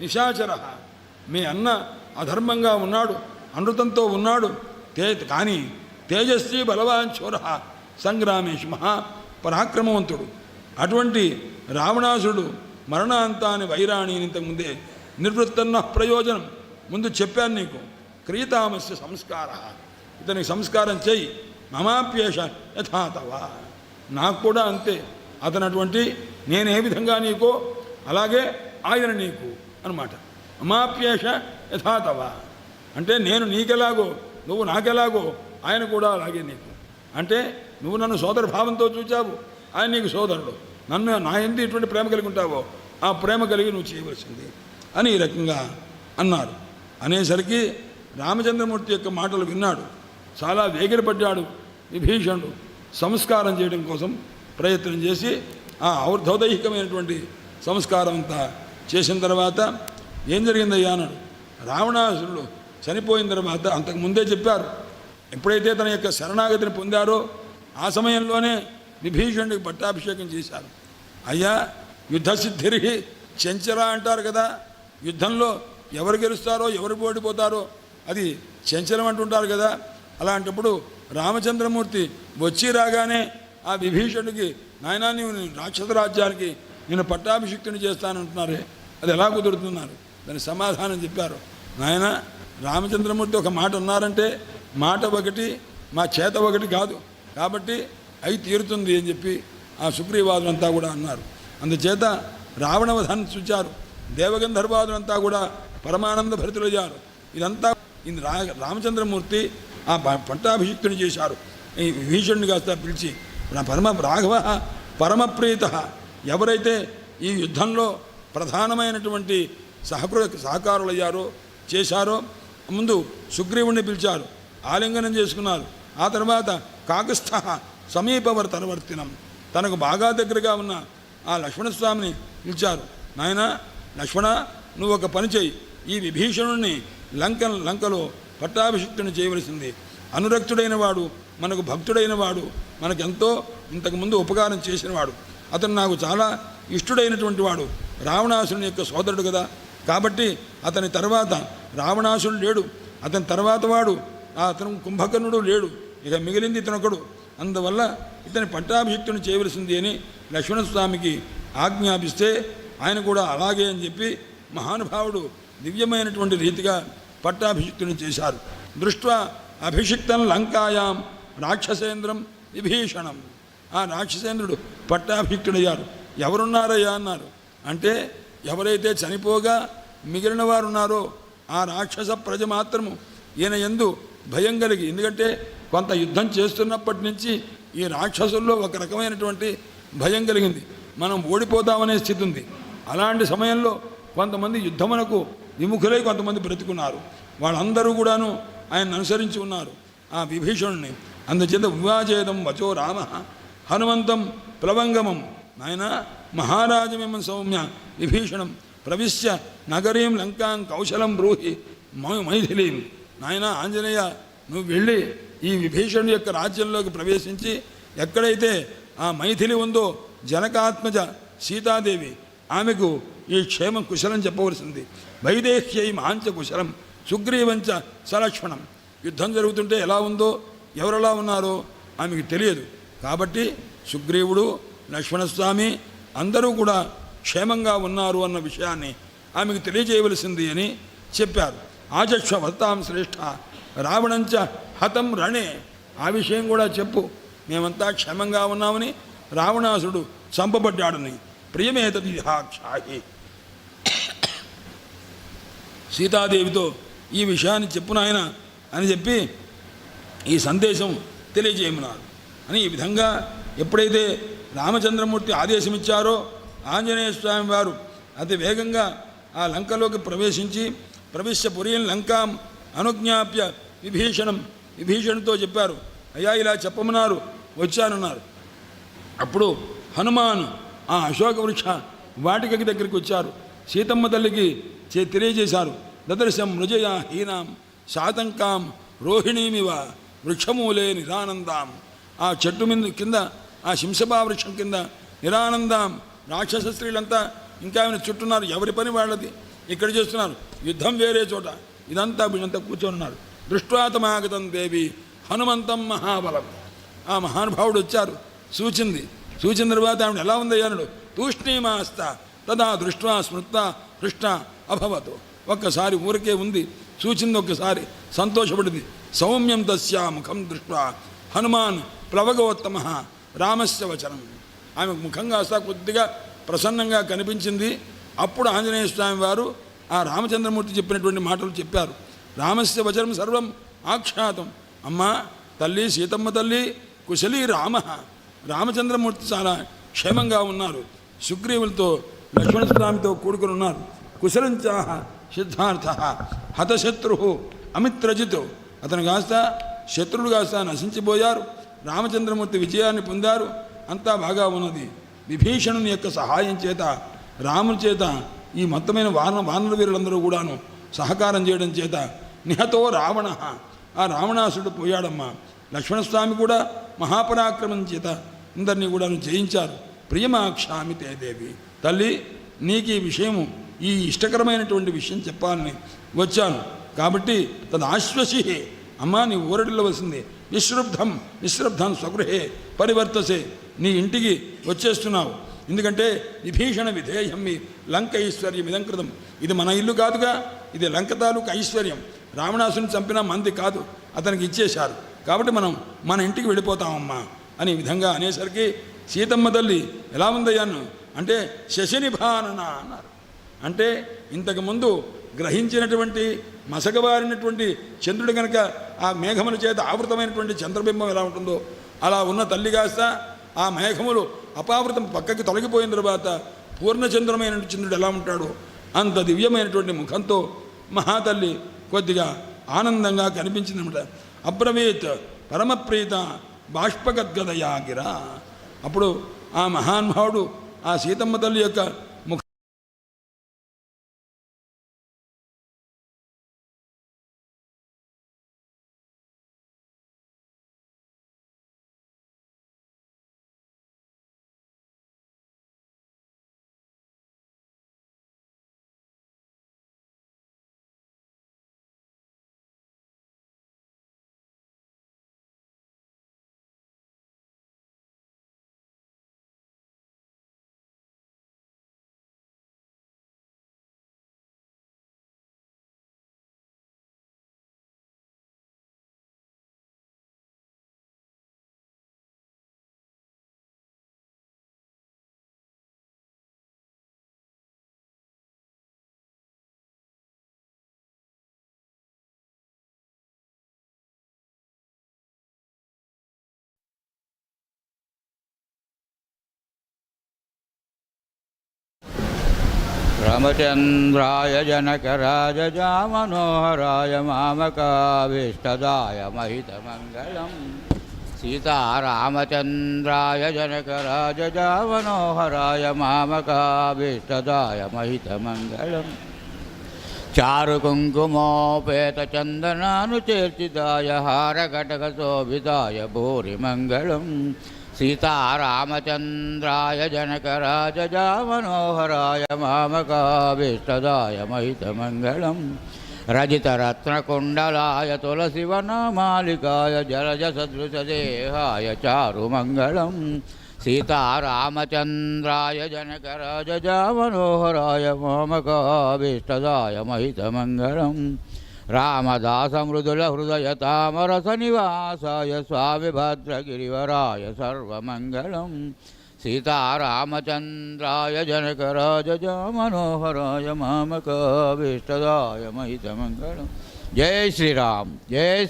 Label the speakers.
Speaker 1: నిశాచర. మీ అన్న అధర్మంగా ఉన్నాడు అనృతంతో ఉన్నాడు తే కానీ తేజస్వి బలవాన్ సంగ్రామేష్ మహా పరాక్రమవంతుడు. అటువంటి రావణాసుడు మరణాంతాన్ని వైరాణి ఇంతకుముందే నిర్వృత్తన్న ప్రయోజనం ముందు చెప్పాను నీకు. క్రీతామస్య సంస్కార. ఇతనికి సంస్కారం చేయి. మమాప్యేష యథాతవా. నాకు కూడా అంతే. అతను అటువంటి విధంగా నీకో అలాగే ఆయన నీకు. అనమాట. అమాప్యేష యథాతవ. అంటే నేను నీకెలాగో నువ్వు నాకెలాగో ఆయన కూడా అలాగే నీకు. అంటే నువ్వు నన్ను సోదర భావంతో చూచావు ఆయన నీకు సోదరుడు. నన్ను నా ఎందు ఇటువంటి ప్రేమ కలిగి ఉంటావో ఆ ప్రేమ కలిగి నువ్వు చేయవలసింది అని ఈ రకంగా అన్నారు. అనేసరికి రామచంద్రమూర్తి యొక్క మాటలు విన్నాడు. చాలా వేగిరపడ్డాడు విభీషణుడు. సంస్కారం చేయడం కోసం ప్రయత్నం చేసి ఆ ఔర్ధౌదైహికమైనటువంటి సంస్కారం అంతా చేసిన తర్వాత ఏం జరిగిందయ్యా అన్నాడు. రావణాసురుడు చనిపోయిన తర్వాత అంతకు ముందే చెప్పారు ఎప్పుడైతే తన యొక్క శరణాగతిని పొందారో ఆ సమయంలోనే విభీషణుడికి పట్టాభిషేకం చేశారు. అయ్యా యుద్ధసిద్ధిరి చెంచరా అంటారు కదా యుద్ధంలో ఎవరు గెలుస్తారో ఎవరు ఓడిపోతారో అది చెంచలం అంటుంటారు కదా అలాంటప్పుడు రామచంద్రమూర్తి వచ్చి రాగానే ఆ విభీషణుడికి నాయనా నీవు రాక్షస రాజ్యానికి నేను పట్టాభిషిక్తుని చేస్తానంటున్నారే అది ఎలా కుదురుతున్నారు దాని సమాధానం చెప్పారు. నాయన రామచంద్రమూర్తి ఒక మాట ఉన్నారంటే మాట ఒకటి మా చేత ఒకటి కాదు. కాబట్టి అయి తీరుతుంది అని చెప్పి ఆ సుగ్రీవాదులంతా కూడా అన్నారు. అందుచేత రావణవధాన్ని చూచారు. దేవగంధర్వాదులంతా కూడా పరమానంద భరితులయ్యారు. ఇదంతా ఇది రా రామచంద్రమూర్తి ఆ పట్టాభిషిక్తుని చేశారు. ఈ కాస్త పిలిచి నా పరమ రాఘవ పరమప్రీత ఎవరైతే ఈ యుద్ధంలో ప్రధానమైనటువంటి సహకృ సహకారులయ్యారో చేశారో. ముందు సుగ్రీవుణ్ణి పిలిచారు. ఆలింగనం చేసుకున్నారు. ఆ తర్వాత కాకస్థ సమీపవర్తనవర్తినం. తనకు బాగా దగ్గరగా ఉన్న ఆ లక్ష్మణస్వామిని పిలిచారు. నాయన లక్ష్మణ నువ్వు ఒక పని చేయి ఈ విభీషణుణ్ణి లంక లంకలో పట్టాభిషిక్తుని చేయవలసింది. అనురక్తుడైన వాడు మనకు భక్తుడైన వాడు మనకెంతో ఇంతకుముందు ఉపకారం చేసినవాడు. అతను నాకు చాలా ఇష్టుడైనటువంటి వాడు రావణాసురుని యొక్క సోదరుడు కదా. కాబట్టి అతని తర్వాత రావణాసురుడు లేడు. అతని తర్వాత వాడు అతను కుంభకర్ణుడు లేడు. ఇక మిగిలింది ఇతనొకడు అందువల్ల ఇతని పట్టాభిషిక్తుని చేయవలసింది అని లక్ష్మణస్వామికి ఆజ్ఞాపిస్తే ఆయన కూడా అలాగే అని చెప్పి మహానుభావుడు దివ్యమైనటువంటి రీతిగా పట్టాభిషిక్తుని చేశారు. దృష్ట్వా అభిషిక్తం లంకాయాం రాక్షసేంద్రం విభీషణం. ఆ రాక్షసేంద్రుడు పట్టాభిషిక్తుడయ్యారు ఎవరున్నారయ్యా అన్నారు. అంటే ఎవరైతే చనిపోగా మిగిలిన వారు ఉన్నారో ఆ రాక్షస ప్రజ మాత్రము ఈయన ఎందు భయం కలిగి ఎందుకంటే కొంత యుద్ధం చేస్తున్నప్పటి నుంచి ఈ రాక్షసుల్లో ఒక రకమైనటువంటి భయం కలిగింది. మనం ఓడిపోతామనే స్థితి ఉంది. అలాంటి సమయంలో కొంతమంది యుద్ధమునకు విముఖులై కొంతమంది బ్రతుకున్నారు. వాళ్ళందరూ కూడాను ఆయన అనుసరించి ఉన్నారు. ఆ విభీషణుని. అందుచేత వివాచేదం వచో రామ హనుమంతం ప్లవంగమం నాయన మహారాజమేమ సౌమ్య విభీషణం ప్రవిశ్య నగరీం లంకాం కౌశలం బ్రూహి మైథిలీం. నాయన ఆంజనేయ నువ్వు వెళ్ళి ఈ విభీషణుడి యొక్క రాజ్యంలోకి ప్రవేశించి ఎక్కడైతే ఆ మైథిలి ఉందో జనకాత్మజ సీతాదేవి ఆమెకు ఈ క్షేమం కుశలం చెప్పవలసింది. వైదేహ్యై మాంచ కుశలం సుగ్రీవంచ సలక్ష్మణం. యుద్ధం జరుగుతుంటే ఎలా ఉందో ఎవరెలా ఉన్నారో ఆమెకు తెలియదు. కాబట్టి సుగ్రీవుడు లక్ష్మణస్వామి అందరూ కూడా క్షేమంగా ఉన్నారు అన్న విషయాన్ని ఆమెకు తెలియజేయవలసింది అని చెప్పారు. ఆచక్ష వత్తాం శ్రేష్ఠ రావణంచ హతం రణే. ఆ విషయం కూడా చెప్పు. మేమంతా క్షేమంగా ఉన్నామని రావణాసుడు చంపబడ్డాడని. ప్రియమేతదిహాక్షాహి సీతాదేవితో ఈ విషయాన్ని చెప్పు నాయన అని చెప్పి ఈ సందేశం తెలియజేయమన్నారు. అని ఈ విధంగా ఎప్పుడైతే రామచంద్రమూర్తి ఆదేశం ఇచ్చారో ఆంజనేయ స్వామి వారు అతి వేగంగా ఆ లంకలోకి ప్రవేశించి ప్రవిశ్య పురియన్ లంకాం అనుజ్ఞాప్య విభీషణం విభీషణుతో చెప్పారు. అయ్యా ఇలా చెప్పమన్నారు వచ్చానన్నారు. అప్పుడు హనుమాన్ ఆ అశోక వృక్ష వాటికకి దగ్గరికి వచ్చారు. సీతమ్మ తల్లికి చే తెలియజేశారు. దదర్శం మృజయ హీనాం శాతంకాం రోహిణీమివ వృక్షమూలే నిరానందాం. ఆ చెట్టు మీద కింద ఆ శింసభా వృక్షం కింద నిరానందం రాక్షస స్త్రీలంతా ఇంకా ఆమెను చుట్టున్నారు. ఎవరి పని వాళ్ళది? ఇక్కడ చేస్తున్నారు. యుద్ధం వేరే చోట. ఇదంతా వీళ్ళంతా కూర్చొని ఉన్నారు. దృష్టాతమాగతం దేవి హనుమంతం మహాబలం. ఆ మహానుభావుడు వచ్చారు. సూచింది. సూచిన తర్వాత ఆవిడ ఎలా ఉంది అన్నాడు. తూష్ణీమాస్త. తదా దృష్ట్వా స్మృత హృష్ట అభవతు. ఒక్కసారి ఊరికే ఉంది. సూచింది ఒక్కసారి. సంతోషపడింది. సౌమ్యం తస్యా ముఖం దృష్ట్వా. హనుమాన్ ప్లవగోత్తమ. రామస్య వచనం. ఆమె ముఖం కాస్త కొద్దిగా ప్రసన్నంగా కనిపించింది. అప్పుడు ఆంజనేయ స్వామి వారు ఆ రామచంద్రమూర్తి చెప్పినటువంటి మాటలు చెప్పారు. రామస్య వచనం సర్వం ఆఖ్యాతం. అమ్మా తల్లి సీతమ్మ తల్లి కుశలి రామ. రామచంద్రమూర్తి చాలా క్షేమంగా ఉన్నారు. సుగ్రీవులతో లక్ష్మణస్వామితో కూడుకుని ఉన్నారు. కుశలంచాహ సిద్ధార్థ హతశత్రు అమిత్రజిత్. అతను కాస్త శత్రుడు కాస్త నశించిపోయారు. రామచంద్రమూర్తి విజయాన్ని పొందారు. అంతా బాగా ఉన్నది. విభీషణుని యొక్క సహాయం చేత రాముని చేత ఈ మొత్తమైన వాన వానర వీరులందరూ కూడాను సహకారం చేయడం చేత నిహతో రావణ. ఆ రావణాసుడు పోయాడమ్మా. లక్ష్మణస్వామి కూడా మహాపరాక్రమం చేత అందరినీ కూడాను జయించారు. ప్రియమాక్షామి దేవి. తల్లి నీకు ఈ విషయము ఈ ఇష్టకరమైనటువంటి విషయం చెప్పాలని వచ్చాను. కాబట్టి తన ఆశ్వసి అమ్మా నీ ఊరడిల్లవలసింది నిశ్రబ్ధం నిశ్రబ్ధం స్వగృహే పరివర్తసే. నీ ఇంటికి వచ్చేస్తున్నావు. ఎందుకంటే విభీషణ విధేయం మీ లంక ఐశ్వర్యం ఇదంకృతం. ఇది మన ఇల్లు కాదుగా ఇది లంక తాలూకు ఐశ్వర్యం. రావణాసుని చంపిన మంది కాదు అతనికి ఇచ్చేశారు. కాబట్టి మనం మన ఇంటికి వెళ్ళిపోతామమ్మా అనే విధంగా అనేసరికి సీతమ్మ తల్లి ఎలా ఉందయ్యాను అంటే శశినిభానన అన్నారు. అంటే ఇంతకుముందు గ్రహించినటువంటి మసగబారినటువంటి చంద్రుడు కనుక ఆ మేఘముల చేత ఆవృతమైనటువంటి చంద్రబింబం ఎలా ఉంటుందో అలా ఉన్న తల్లి కాస్త ఆ మేఘములు అపావృతం పక్కకి తొలగిపోయిన తర్వాత పూర్ణచంద్రమైన చంద్రుడు ఎలా ఉంటాడో అంత దివ్యమైనటువంటి ముఖంతో మహాతల్లి కొద్దిగా ఆనందంగా కనిపించిందన్నమాట అబ్రవీత్ పరమప్రీత బాష్పగద్గదయాగిరా. అప్పుడు ఆ మహానుభావుడు ఆ సీతమ్మ తల్లి యొక్క
Speaker 2: रामचन्द्राय जनकराजजामनोहराय मामकाभीष्टदाय महितमङ्गलम् सीतारामचन्द्राय जनकराजजामनोहराय मामकाभीष्टदाय महितमङ्गलम् चारुकुङ्कुमोपेतचन्दनानुचेर्चिताय हारकटकशोभिताय भूरिमङ्गलम् सीतारामचन्द्राय जनकराजजामनोहराय मामकाभीष्टदाय महितमङ्गलम् रजितरत्नकुण्डलाय तुलसिवनमालिकाय जलजसदृशदेहाय चारुमङ्गलम् सीतारामचन्द्राय जनकराजजामनोहराय मामकाभीष्टदाय महितमङ्गलम् రామదాసమృదుల హృదయ తామరస నివాసాయ స్వామి భద్రగిరివరాయ సర్వమంగళం. సీతారామచంద్రాయ జనకరాజ మనోహరాయ మామకాభీష్టదాయ మహితమంగళం జై శ్రీరామ్ జై